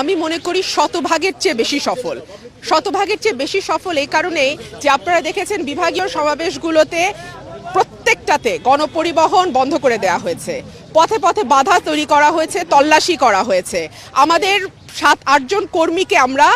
আমি মনে করি শতভাগের চেয়ে বেশি সফল। শতভাগের চেয়ে বেশি সফল এই কারণেই যে আপনারা দেখেছেন বিভাগীয় সমাবেশগুলোতে প্রত্যেকটাতে গণপরিবহন বন্ধ করে দেওয়া হয়েছে। পথে পথে বাধা তৈরি করা হয়েছে, তল্লাশি করা হয়েছে। আমাদের সাত আটজন কর্মীকে আমরা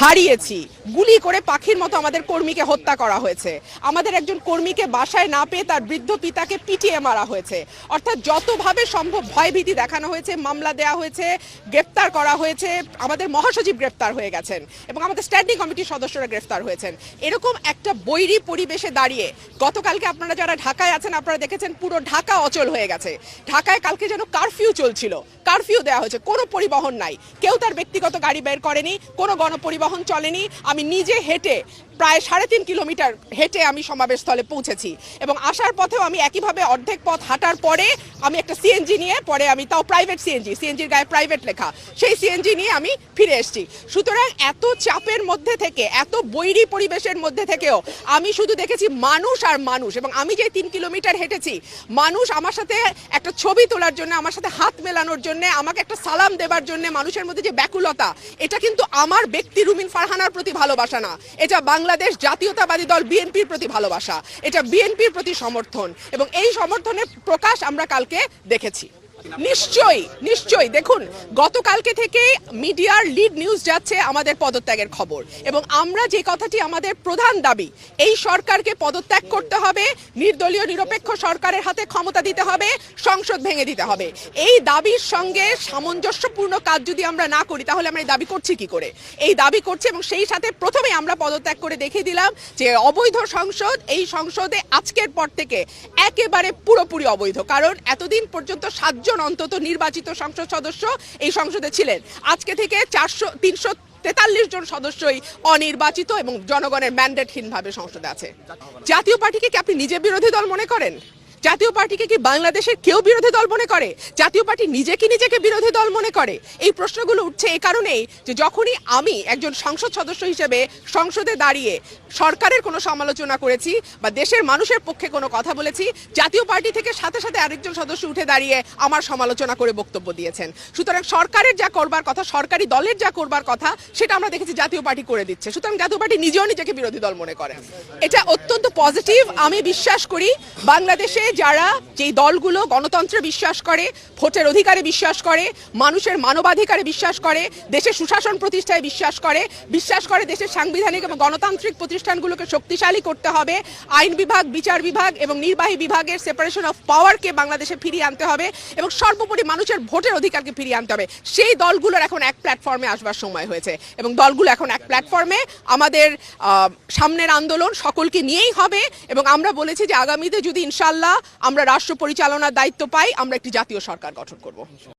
হারিয়েছি। গুলি করে পাখির মতো আমাদের কর্মীকে হত্যা করা হয়েছে। আমাদের একজন কর্মীকে বাসায় না পেয়ে তার বৃদ্ধ পিতাকে পিটিয়ে মারা হয়েছে। অর্থাৎ যতভাবে সম্ভব ভয়ভীতি দেখানো হয়েছে, মামলা দেওয়া হয়েছে, গ্রেপ্তার করা হয়েছে, আমাদের মহাসচিব গ্রেফতার হয়ে গেছেন এবং আমাদের স্ট্যান্ডিং কমিটির সদস্যরা গ্রেফতার হয়েছেন। এরকম একটা বৈরি পরিবেশে দাঁড়িয়ে গতকালকে আপনারা যারা ঢাকায় আছেন, আপনারা দেখেছেন পুরো ঢাকা অচল হয়ে গেছে। ঢাকায় কালকে যেন কারফিউ চলছিল, কারফিউ দেওয়া হয়েছে, কোনো পরিবহন নাই। কেউ তার ব্যক্তিগত গাড়ি বের করেনি, কোনো গণপরিবহন চলেনি। আমি নিজে হেঁটে প্রায় সাড়ে তিন কিলোমিটার হেঁটে আমি সমাবেশস্থলে পৌঁছেছি। এবং আসার পথেও আমি একইভাবে অর্ধেক পথ হাঁটার পরে আমি একটা সিএনজি নিয়ে, পরে আমি তাও প্রাইভেট সিএনজি সিএনজির গায়ে প্রাইভেট লেখা। সেই সিএনজি নিয়ে আমি ফিরে এসেছি। সুতরাং এত চাপের মধ্যে থেকে, এত বৈরী পরিবেশের মধ্যে থেকেও আমি শুধু দেখেছি মানুষ আর মানুষ। এবং আমি যে তিন কিলোমিটার হেঁটেছি, মানুষ আমার সাথে একটা ছবি তোলার জন্য, আমার সাথে হাত মেলানোর জন্য, আমাকে একটা সালাম দেবার জন্য, মানুষের মধ্যে যে ব্যাকুলতা, এটা কিন্তু আমার ব্যক্তি রুমিন ফারহানার প্রতি ভালোবাসা না। এটা বাংলাদেশ জাতীয়তাবাদী দল বিএনপির প্রতি ভালোবাসা। এটা বিএনপির প্রতি সমর্থন এবং এই সমর্থনের প্রকাশ আমরা কালকে দেখেছি। নিশ্চয়ই নিশ্চয়ই। দেখুন, গতকালকে থেকে মিডিয়ার লিড নিউজ যাচ্ছে আমাদের পদত্যাগের খবর এবং আমরা যে কথাটি আমাদের প্রধান দাবি, এই সরকারকে পদত্যাগ করতে হবে, নির্দলীয় নিরপেক্ষ সরকারের হাতে ক্ষমতা দিতে হবে, সংসদ ভেঙে দিতে হবে। এই দাবির সঙ্গে সামঞ্জস্যপূর্ণ কাজ যদি আমরা না করি, তাহলে আমরা এই দাবি করছি কি করে? এই দাবি করছি এবং সেই সাথে প্রথমে আমরা পদত্যাগ করে দেখিয়ে দিলাম যে অবৈধ সংসদ, এই সংসদে আজকের পর থেকে একেবারে পুরোপুরি অবৈধ। কারণ এতদিন পর্যন্ত সাতজন অন্তত নির্বাচিত সংসদ সদস্য এই সংসদে ছিলেন। আজকে থেকে চারশো, তিনশো তেতাল্লিশ জন সদস্যই অনির্বাচিত এবং জনগণের ম্যান্ডেটহীনভাবে সংসদে আছে। জাতীয় পার্টিকে কি আপনি নিজের বিরোধী দল মনে করেন? জাতীয় পার্টিকে কি বাংলাদেশের কেউ বিরোধী দল মনে করে? জাতীয় পার্টি নিজে কি নিজেকে বিরোধী দল মনে করে? এই প্রশ্নগুলো উঠছে এই কারণেই যে যখনই আমি একজন সংসদ সদস্য হিসেবে সংসদে দাঁড়িয়ে সরকারের কোনো সমালোচনা করেছি বা দেশের মানুষের পক্ষে কোনো কথা বলেছি, জাতীয় পার্টি থেকে সাথে সাথে আরেকজন সদস্য উঠে দাঁড়িয়ে আমার সমালোচনা করে বক্তব্য দিয়েছেন। সুতরাং সরকারের যা করবার কথা, সরকারি দলের যা করবার কথা, সেটা আমরা দেখেছি জাতীয় পার্টি করে দিচ্ছে। সুতরাং জাতীয় পার্টি নিজেও নিজেকে বিরোধী দল মনে করে। এটা অত্যন্ত পজিটিভ, আমি বিশ্বাস করি। বাংলাদেশে যারা যেই দলগুলো গণতন্ত্রে বিশ্বাস করে, ভোটের অধিকারে বিশ্বাস করে, মানুষের মানবাধিকারে বিশ্বাস করে, দেশের সুশাসন প্রতিষ্ঠায় বিশ্বাস করে বিশ্বাস করে দেশের সাংবিধানিক এবং গণতান্ত্রিক প্রতিষ্ঠানগুলোকে শক্তিশালী করতে হবে, আইন বিভাগ, বিচার বিভাগ এবং নির্বাহী বিভাগের সেপারেশন অফ পাওয়ারকে বাংলাদেশে ফিরিয়ে আনতে হবে এবং সর্বোপরি মানুষের ভোটের অধিকারকে ফিরিয়ে আনতে হবে। সেই দলগুলোর এখন এক প্ল্যাটফর্মে আসবার সময় হয়েছে এবং দলগুলো এখন এক প্ল্যাটফর্মে আমাদের সামনের আন্দোলন সকলকে নিয়েই হবে এবং আমরা বলেছি যে আগামীতে যদি ইনশাল্লাহ আমরা রাষ্ট্র পরিচালনার দায়িত্ব পাই আমরা একটি জাতীয় সরকার গঠন করব।